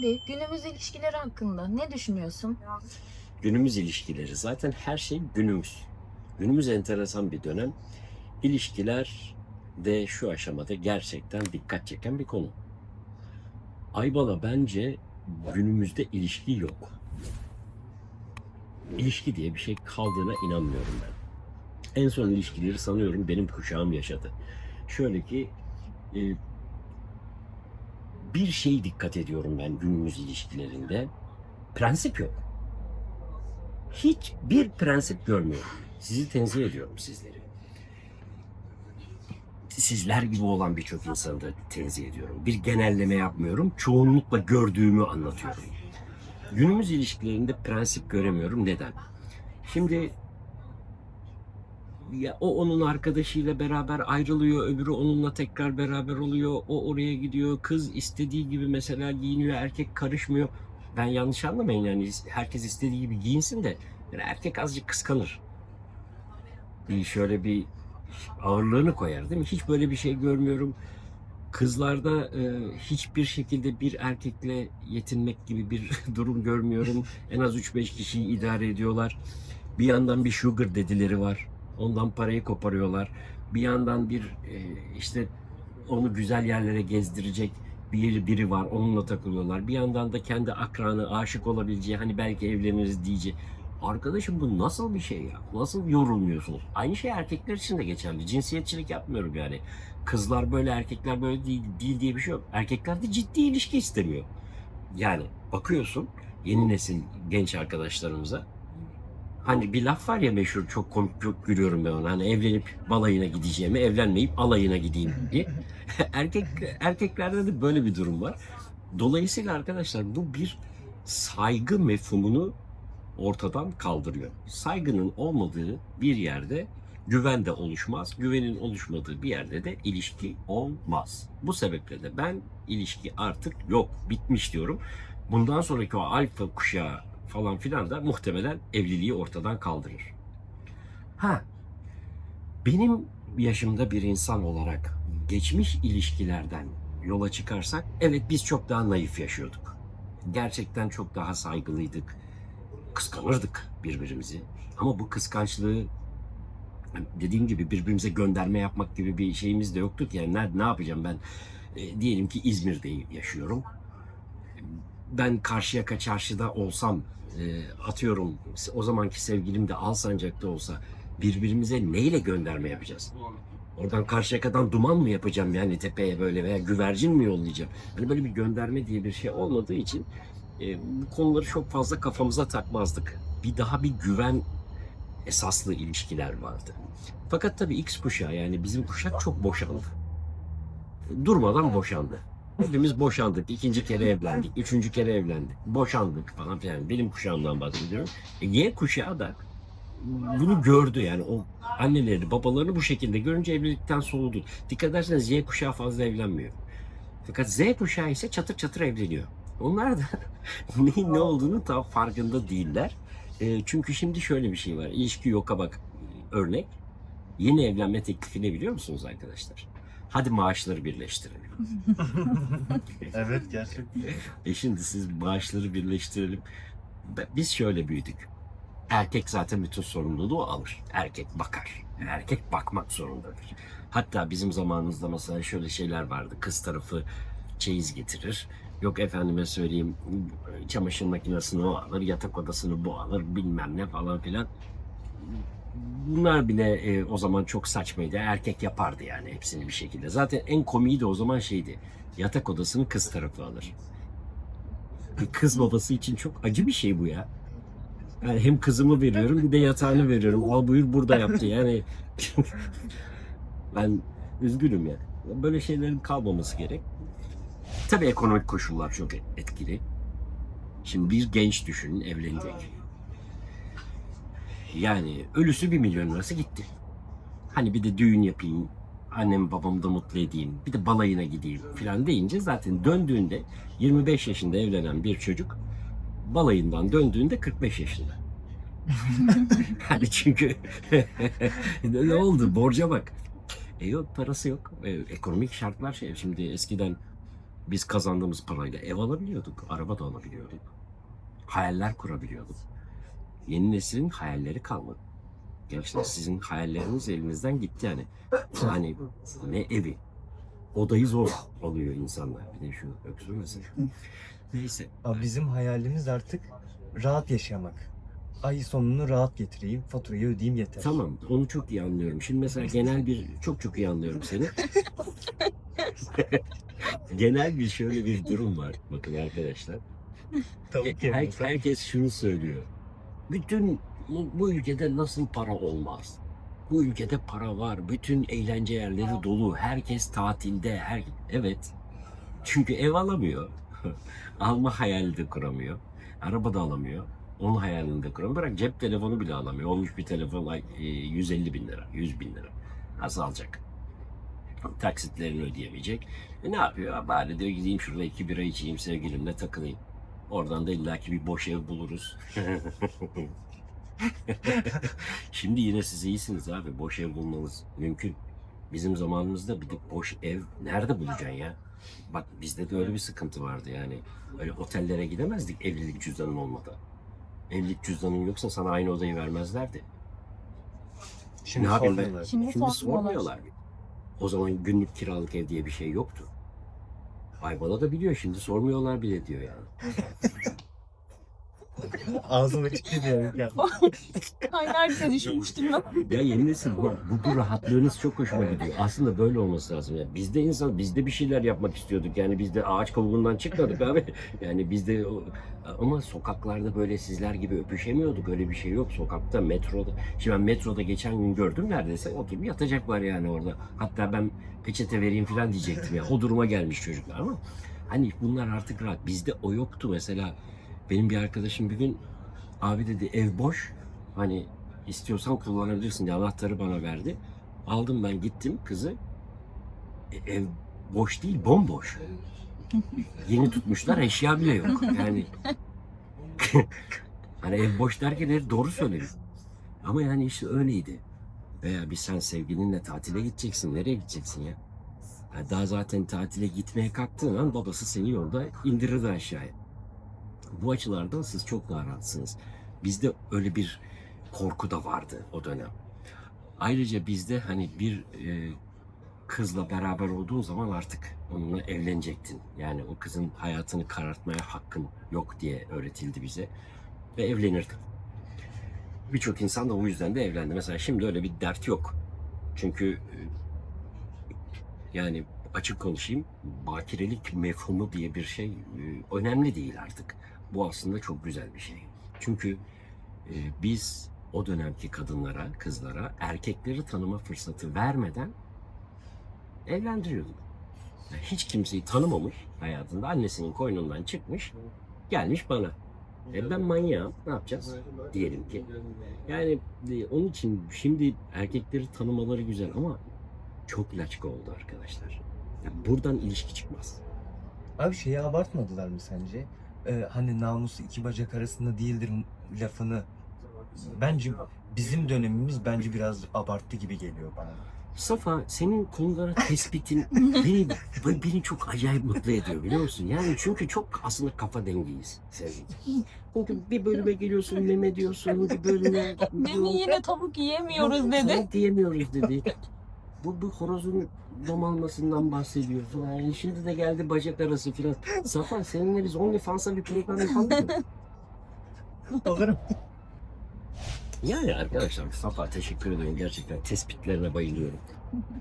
Abi günümüz ilişkileri hakkında ne düşünüyorsun? Günümüz ilişkileri zaten her şey günümüz. Günümüz enteresan bir dönem. İlişkiler de şu aşamada gerçekten dikkat çeken bir konu. Aybala bence günümüzde ilişki yok. İlişki diye bir şey kaldığına inanmıyorum ben. En son ilişkileri sanıyorum benim kuşağım yaşadı. Şöyle ki e, bir şey dikkat ediyorum ben günümüz ilişkilerinde. Prensip yok. Hiçbir prensip görmüyorum. Sizi tenzih ediyorum sizleri. Sizler gibi olan birçok insanı da tenzih ediyorum. Bir genelleme yapmıyorum. Çoğunlukla gördüğümü anlatıyorum. Günümüz ilişkilerinde prensip göremiyorum. Neden? Şimdi ya o onun arkadaşıyla beraber ayrılıyor, öbürü onunla tekrar beraber oluyor. O oraya gidiyor. Kız istediği gibi mesela giyiniyor, erkek karışmıyor. Ben yanlış anlamayın yani herkes istediği gibi giyinsin de yani erkek azıcık kıskanır. Bir şöyle bir ağırlığını koyar değil mi? Hiç böyle bir şey görmüyorum. Kızlarda e, hiçbir şekilde bir erkekle yetinmek gibi bir durum görmüyorum. En az 3-5 kişiyi idare ediyorlar. Bir yandan bir sugar dedileri var. Ondan parayı koparıyorlar. Bir yandan bir e, işte onu güzel yerlere gezdirecek bir biri var. Onunla takılıyorlar. Bir yandan da kendi akranı aşık olabileceği hani belki evleniriz diyeceği. Arkadaşım bu nasıl bir şey ya? Nasıl yorulmuyorsunuz? Aynı şey erkekler için de geçerli. Cinsiyetçilik yapmıyorum yani. Kızlar böyle erkekler böyle değil, değil diye bir şey yok. Erkekler de ciddi ilişki istemiyor. Yani bakıyorsun yeni nesil genç arkadaşlarımıza Hani bir laf var ya meşhur çok komik çok gülüyorum ben ona. Hani evlenip balayına gideceğime evlenmeyip alayına gideyim diye. Erkek erkeklerde de böyle bir durum var. Dolayısıyla arkadaşlar bu bir saygı mefhumunu ortadan kaldırıyor. Saygının olmadığı bir yerde güven de oluşmaz. Güvenin oluşmadığı bir yerde de ilişki olmaz. Bu sebeple de ben ilişki artık yok, bitmiş diyorum. Bundan sonraki o alfa kuşağı falan filan da muhtemelen evliliği ortadan kaldırır. Ha, benim yaşımda bir insan olarak geçmiş ilişkilerden yola çıkarsak evet biz çok daha naif yaşıyorduk. Gerçekten çok daha saygılıydık. Kıskanırdık birbirimizi. Ama bu kıskançlığı dediğim gibi birbirimize gönderme yapmak gibi bir şeyimiz de yoktu ki. Yani ne, ne yapacağım ben? E, diyelim ki İzmir'de yaşıyorum. Ben Karşıyaka çarşıda olsam e, atıyorum o zamanki sevgilim de Alsancak'ta olsa birbirimize neyle gönderme yapacağız? Oradan Karşıyaka'dan duman mı yapacağım yani tepeye böyle veya güvercin mi yollayacağım? Hani böyle bir gönderme diye bir şey olmadığı için e, bu konuları çok fazla kafamıza takmazdık. Bir daha bir güven esaslı ilişkiler vardı. Fakat tabii X kuşağı yani bizim kuşak çok boşandı. Durmadan boşandı. Hepimiz boşandık. İkinci kere evlendik. Üçüncü kere evlendik. Boşandık falan filan. Benim kuşağımdan bahsediyorum. E, Y kuşağı da bunu gördü yani o anneleri babalarını bu şekilde görünce evlilikten soğudu. Dikkat ederseniz Y kuşağı fazla evlenmiyor. Fakat Z kuşağı ise çatır çatır evleniyor. Onlar da neyin ne olduğunu tam farkında değiller. E, çünkü şimdi şöyle bir şey var. İlişki yoka bak örnek. Yeni evlenme teklifi ne biliyor musunuz arkadaşlar? Hadi maaşları birleştirelim. Evet gerçekten. E şimdi siz maaşları birleştirelim. Biz şöyle büyüdük. Erkek zaten bütün sorumluluğu alır. Erkek bakar. Erkek bakmak zorundadır. Hatta bizim zamanımızda mesela şöyle şeyler vardı. Kız tarafı çeyiz getirir. Yok efendime söyleyeyim çamaşır makinesini o alır, yatak odasını bu alır bilmem ne falan filan. Bunlar bile e, o zaman çok saçmaydı. Erkek yapardı yani hepsini bir şekilde. Zaten en komiği de o zaman şeydi. Yatak odasını kız tarafı alır. Bir kız babası için çok acı bir şey bu ya. Yani hem kızımı veriyorum bir de yatağını veriyorum. Al buyur burada yaptı yani. ben üzgünüm ya. Böyle şeylerin kalmaması gerek. Tabii ekonomik koşullar çok etkili. Şimdi bir genç düşünün evlenecek. Yani ölüsü bir milyon lirası gitti. Hani bir de düğün yapayım, annem babamı da mutlu edeyim, bir de balayına gideyim falan deyince zaten döndüğünde 25 yaşında evlenen bir çocuk balayından döndüğünde 45 yaşında. hani çünkü ne oldu borca bak. E yok parası yok. E, ekonomik şartlar şey. Şimdi eskiden Biz kazandığımız parayla ev alabiliyorduk, araba da alabiliyorduk. Hayaller kurabiliyorduk. Yeni neslin hayalleri kalmadı. Gençler sizin hayalleriniz elinizden gitti yani. Hani ne evi? Odayı zor alıyor insanlar. Bir de şu öksürmesin. Neyse. Abi bizim hayalimiz artık rahat yaşamak. Ay sonunu rahat getireyim, faturayı ödeyeyim yeter. Tamam onu çok iyi anlıyorum. Şimdi mesela genel bir çok çok iyi anlıyorum seni. genel bir şöyle bir durum var. Bakın arkadaşlar. Tavuk Her- herkes şunu söylüyor. Bütün bu, bu ülkede nasıl para olmaz? Bu ülkede para var. Bütün eğlence yerleri dolu. Herkes tatilde. Her evet. Çünkü ev alamıyor. Alma hayali de kuramıyor. Araba da alamıyor. Onun hayalini de kuramıyor. Bırak cep telefonu bile alamıyor. Olmuş bir telefon ay, e, 150 bin lira, 100 bin lira. Nasıl alacak? Taksitlerini ödeyemeyecek. E ne yapıyor? Bari diyor gideyim şurada iki bira içeyim sevgilimle takılayım. Oradan da illaki bir boş ev buluruz. Şimdi yine siz iyisiniz abi. Boş ev bulmanız mümkün. Bizim zamanımızda bir de boş ev nerede bulacaksın ya? Bak bizde de öyle bir sıkıntı vardı yani. Öyle otellere gidemezdik evlilik cüzdanın olmadan. Evlilik cüzdanın yoksa sana aynı odayı vermezlerdi. Şimdi ne yapayım ben? sormuyorlar. Şimdi, Şimdi sormuyorlar. O zaman günlük kiralık ev diye bir şey yoktu. Ayvalı da biliyor şimdi sormuyorlar bile diyor yani. Ağzım açık diyorum ya. Kaynarca düşmüştüm ben. Ya yeni nesil bu, bu, bu rahatlığınız çok hoşuma gidiyor. Aslında böyle olması lazım. Yani biz de insan, biz de bir şeyler yapmak istiyorduk. Yani biz de ağaç kavuğundan çıkmadık abi. Yani biz de o- ama sokaklarda böyle sizler gibi öpüşemiyorduk. Öyle bir şey yok. Sokakta, metroda. Şimdi ben metroda geçen gün gördüm neredeyse. Oturup yatacaklar yani orada. Hatta ben peçete vereyim falan diyecektim ya. O duruma gelmiş çocuklar ama hani bunlar artık rahat. Bizde o yoktu mesela. Benim bir arkadaşım bir gün abi dedi ev boş. Hani istiyorsan kullanabilirsin diye anahtarı bana verdi. Aldım ben gittim kızı. E, ev boş değil bomboş. Yeni tutmuşlar eşya bile yok. Yani hani ev boş derken ev doğru söyledi. Ama yani işte öyleydi. Veya bir sen sevgilinle tatile gideceksin. Nereye gideceksin ya? Ya daha zaten tatile gitmeye kalktığın an babası seni yolda indirirdi aşağıya. Bu açılardan siz çok daha rahatsınız. Bizde öyle bir korku da vardı o dönem. Ayrıca bizde hani bir e, kızla beraber olduğun zaman artık onunla evlenecektin. Yani o kızın hayatını karartmaya hakkın yok diye öğretildi bize. Ve evlenirdik. Birçok insan da o yüzden de evlendi. Mesela şimdi öyle bir dert yok. Çünkü e, yani açık konuşayım bakirelik mefhumu diye bir şey e, önemli değil artık. Bu aslında çok güzel bir şey. Çünkü e, biz o dönemki kadınlara, kızlara erkekleri tanıma fırsatı vermeden evlendiriyorduk. Yani hiç kimseyi tanımamış hayatında annesinin koynundan çıkmış gelmiş bana. E ben manyağım ne yapacağız diyelim ki. Yani e, onun için şimdi erkekleri tanımaları güzel ama çok laçka oldu arkadaşlar. Yani buradan ilişki çıkmaz. Abi şeyi abartmadılar mı sence? Ee, hani namusu iki bacak arasında değildir lafını. Bence bizim dönemimiz bence biraz abarttı gibi geliyor bana. Safa senin konulara tespitin beni, beni çok acayip mutlu ediyor biliyor musun? Yani çünkü çok aslında kafa dengiyiz sevgili. Çünkü bir bölüme geliyorsun meme diyorsun, bir bölüme... Demi yine tavuk yiyemiyoruz dedi. Tavuk diyemiyoruz dedi. Bu, bu horozun domalmasından bahsediyor falan. Yani şimdi de geldi bacak arası falan. Safa seninle biz OnlyFans'a bir program yapalım mı? Alırım. Yani arkadaşlar Safa teşekkür ederim. Gerçekten tespitlerine bayılıyorum.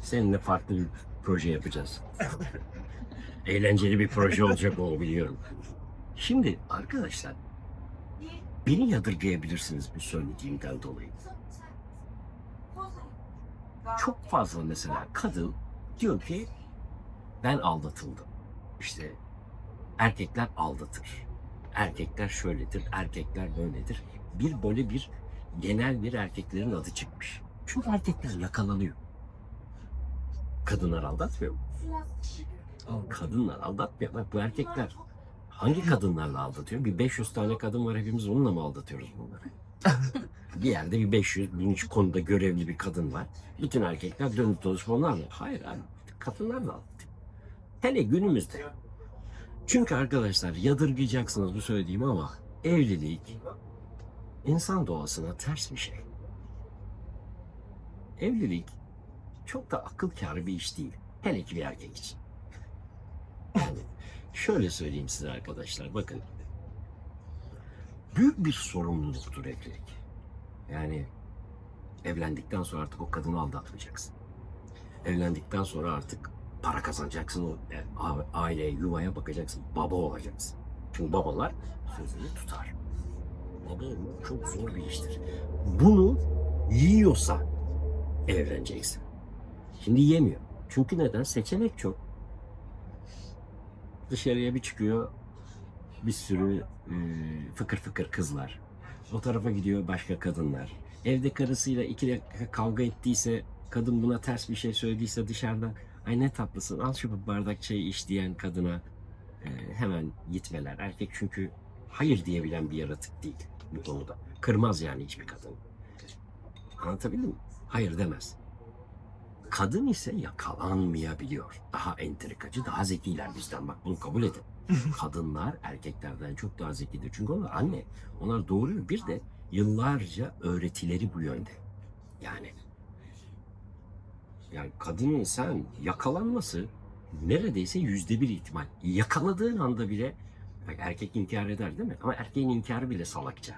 Seninle farklı bir proje yapacağız. Eğlenceli bir proje olacak o biliyorum. Şimdi arkadaşlar beni yadırgayabilirsiniz bu söylediğimden dolayı. Çok fazla mesela kadın diyor ki ben aldatıldım. İşte erkekler aldatır. Erkekler şöyledir, erkekler böyledir. Bir böyle bir genel bir erkeklerin adı çıkmış. Çünkü erkekler yakalanıyor. Kadınlar aldatmıyor? Kadınlar aldatmıyor. Bak bu erkekler hangi kadınlarla aldatıyor? Bir 500 tane kadın var hepimiz onunla mı aldatıyoruz bunları? bir yerde bir 500 bin konuda görevli bir kadın var. Bütün erkekler dönüp dolaşıp onlarla. Hayır abi kadınlar da aldatıyor. Hele günümüzde Çünkü arkadaşlar yadırgayacaksınız bu söylediğimi ama evlilik insan doğasına ters bir şey. Evlilik çok da akıl kârı bir iş değil. Hele ki bir erkek için. Yani şöyle söyleyeyim size arkadaşlar bakın. Büyük bir sorumluluktur evlilik. Yani evlendikten sonra artık o kadını aldatmayacaksın. Evlendikten sonra artık para kazanacaksın. O aileye, yuvaya bakacaksın. Baba olacaksın. Çünkü babalar sözünü tutar. Baba olmak çok zor bir iştir. Bunu yiyorsa evleneceksin. Şimdi yemiyor. Çünkü neden? Seçenek çok. Dışarıya bir çıkıyor bir sürü e, fıkır fıkır kızlar. O tarafa gidiyor başka kadınlar. Evde karısıyla iki dakika kavga ettiyse, kadın buna ters bir şey söylediyse dışarıda ay ne tatlısın al şu bardak çay iç diyen kadına e, hemen gitmeler. Erkek çünkü hayır diyebilen bir yaratık değil bu konuda. Kırmaz yani hiçbir kadın. Anlatabildim mi? Hayır demez. Kadın ise yakalanmayabiliyor. Daha entrikacı, daha zekiler bizden. Bak bunu kabul edin. Kadınlar erkeklerden çok daha zekidir. Çünkü onlar anne. Onlar doğuruyor. Bir de yıllarca öğretileri bu yönde. Yani yani kadının sen yakalanması neredeyse yüzde bir ihtimal. Yakaladığın anda bile erkek inkar eder değil mi? Ama erkeğin inkarı bile salakça.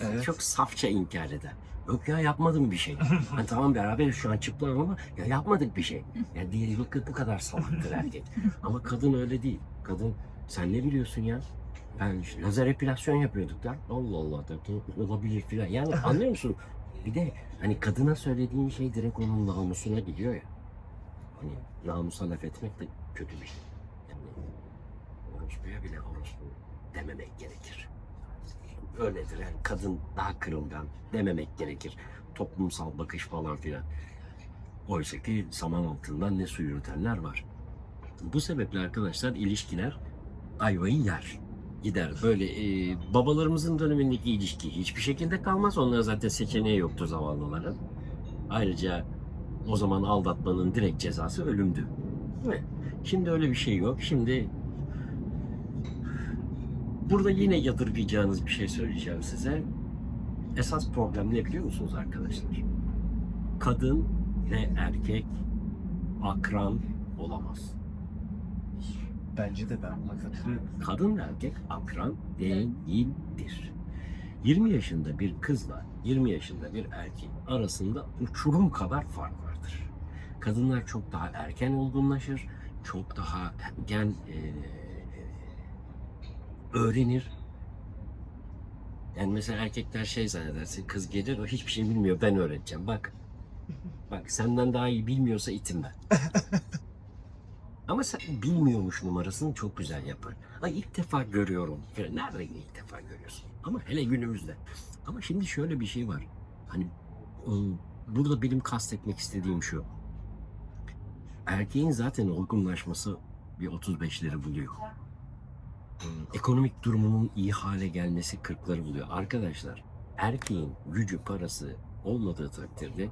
Evet. Çok safça inkar eder. Yok ya yapmadım bir şey. hani tamam beraber şu an çıplağım ama ya yapmadık bir şey. Diye bakın bu kadar salaktır erkek. ama kadın öyle değil. Kadın sen ne biliyorsun ya? Ben işte lazer epilasyon yapıyorduk da. Allah Allah dedim, olabilir filan. Yani anlıyor musun? Bir de hani kadına söylediğin şey direkt onun namusuna gidiyor ya. Hani namusa laf etmek de kötü bir şey. Yani orospuya bile orospu dememek gerekir. Öyledir yani kadın daha kırılgan dememek gerekir. Toplumsal bakış falan filan. Oysa ki saman altından ne su yürütenler var. Bu sebeple arkadaşlar ilişkiler ayvayı yer. Gider. Böyle e, babalarımızın dönemindeki ilişki hiçbir şekilde kalmaz. Onlara zaten seçeneği yoktu zavallıların. Ayrıca o zaman aldatmanın direkt cezası ölümdü. Değil mi? Şimdi öyle bir şey yok. Şimdi burada yine yadırgayacağınız bir şey söyleyeceğim size. Esas problem ne biliyor musunuz arkadaşlar? Kadın ve erkek akran olamaz. Bence de ben buna katılıyorum. kadın ve erkek akran değildir. 20 yaşında bir kızla 20 yaşında bir erkeğin arasında uçurum kadar fark vardır. Kadınlar çok daha erken olgunlaşır, çok daha erken e, öğrenir. Yani mesela erkekler şey zannedersin, kız gelir o hiçbir şey bilmiyor ben öğreteceğim bak. Bak senden daha iyi bilmiyorsa itim ben. Ama sen bilmiyormuş numarasını çok güzel yapar. Ay ilk defa görüyorum. Nerede ilk defa görüyorsun? Ama hele günümüzde. Ama şimdi şöyle bir şey var. Hani burada benim kastetmek istediğim şu. Erkeğin zaten olgunlaşması bir 35'leri buluyor. E, Ekonomik durumunun iyi hale gelmesi 40'ları buluyor. Arkadaşlar erkeğin gücü parası olmadığı takdirde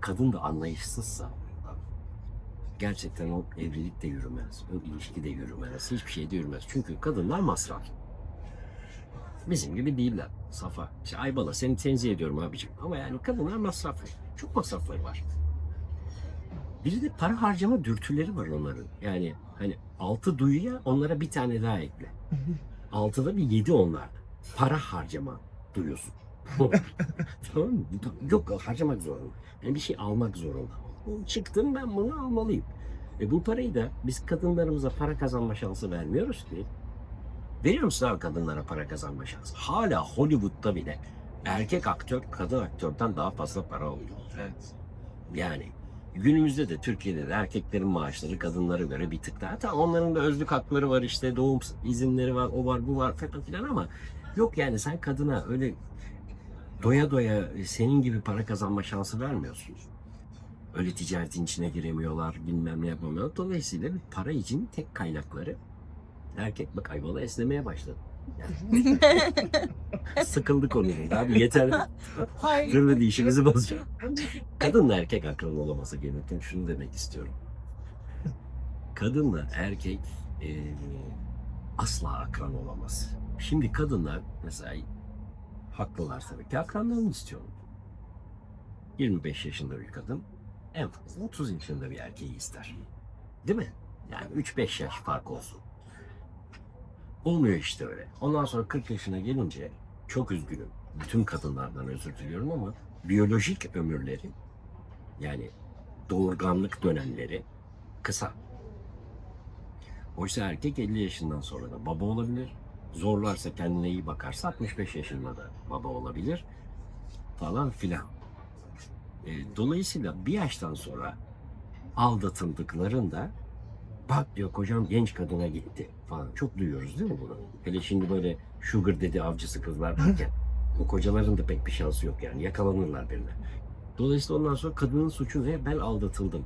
kadın da anlayışsızsa gerçekten o evlilik de yürümez. O ilişki de yürümez. Hiçbir şey de yürümez. Çünkü kadınlar masraf. Bizim gibi değiller. Safa. İşte Aybala seni tenzih ediyorum abicim. Ama yani kadınlar masraflı. Çok masrafları var. Bir de para harcama dürtüleri var onların. Yani hani altı duyuya onlara bir tane daha ekle. Altıda bir yedi onlar. Para harcama duyuyorsun. tamam mı? Yok harcamak zorunda. Yani bir şey almak zorunda. Çıktım ben bunu almalıyım. E bu parayı da biz kadınlarımıza para kazanma şansı vermiyoruz ki. Veriyor musun abi kadınlara para kazanma şansı? Hala Hollywood'da bile erkek aktör kadın aktörden daha fazla para alıyor. Evet. Yani günümüzde de Türkiye'de de erkeklerin maaşları kadınlara göre bir tık daha. Tamam onların da özlük hakları var işte doğum izinleri var o var bu var falan filan ama yok yani sen kadına öyle doya doya senin gibi para kazanma şansı vermiyorsun. Öyle ticaretin içine giremiyorlar, bilmem ne yapamıyorlar. Dolayısıyla para için tek kaynakları erkek bak ayvalı esnemeye başladı. Sıkıldık onun abi yeter. Hayır. Zırhlı işimizi bozacak. Kadınla erkek akran olaması gerekirken şunu demek istiyorum. Kadınla erkek Ee, asla akran olamaz. Şimdi kadınlar mesela haklılar tabii ki akranlarını istiyorlar. 25 yaşında bir kadın en fazla 30 yaşında bir erkeği ister. Değil mi? Yani 3-5 yaş fark olsun. Olmuyor işte öyle. Ondan sonra 40 yaşına gelince çok üzgünüm. Bütün kadınlardan özür diliyorum ama biyolojik ömürleri yani doğurganlık dönemleri kısa. Oysa erkek 50 yaşından sonra da baba olabilir. Zorlarsa kendine iyi bakarsa 65 yaşında da baba olabilir. Falan filan. E, dolayısıyla bir yaştan sonra aldatıldıklarında bak diyor kocam genç kadına gitti falan. Çok duyuyoruz değil mi bunu? Hele şimdi böyle sugar dedi avcısı kızlar varken o kocaların da pek bir şansı yok yani yakalanırlar birine. Dolayısıyla ondan sonra kadının suçu ne? Ben aldatıldım.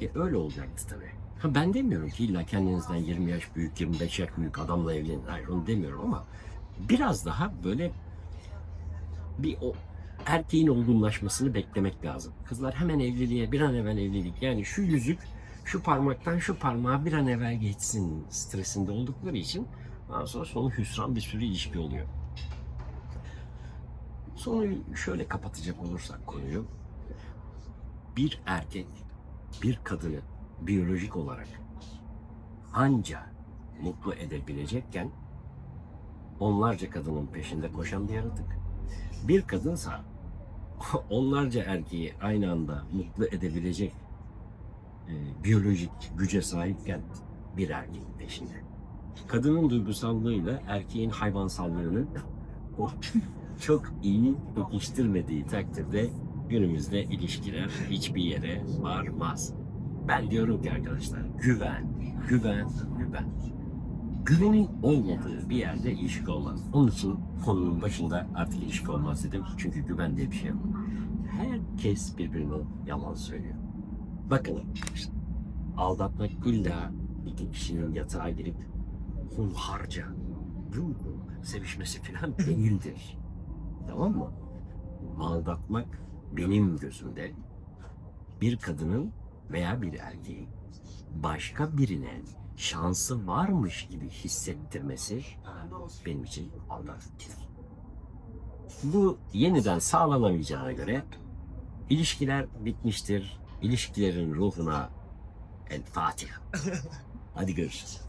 E, öyle olacaktı tabii. Ha, ben demiyorum ki illa kendinizden 20 yaş büyük, 25 yaş büyük adamla evlenin. Hayır onu demiyorum ama biraz daha böyle bir o erkeğin olgunlaşmasını beklemek lazım. Kızlar hemen evliliğe bir an evvel evlilik. Yani şu yüzük şu parmaktan şu parmağa bir an evvel geçsin stresinde oldukları için ondan sonra sonu hüsran bir sürü ilişki oluyor. Sonu şöyle kapatacak olursak konuyu. Bir erkek bir kadını biyolojik olarak anca mutlu edebilecekken onlarca kadının peşinde koşan bir yaratık. Bir kadınsa onlarca erkeği aynı anda mutlu edebilecek e, biyolojik güce sahipken bir erkeğin peşinde. Kadının duygusallığıyla erkeğin hayvansallığını o çok iyi pekiştirmediği takdirde günümüzde ilişkiler hiçbir yere varmaz. Ben diyorum ki arkadaşlar güven, güven, güven. Güvenin olmadığı bir yerde ilişki olmaz. Onun için konunun başında artık ilişki olmaz dedim. Çünkü güven diye bir şey yok. Herkes birbirine yalan söylüyor. Bakın arkadaşlar, aldatmak illa iki kişinin yatağa girip hunharca ruhu sevişmesi falan değildir. Tamam mı? Aldatmak benim gözümde bir kadının veya bir erkeğin başka birine şansı varmış gibi hissettirmesi benim için aldatmaktır. Bu yeniden sağlanamayacağına göre ilişkiler bitmiştir. İlişkilerin ruhuna El Fatiha. Hadi görüşürüz.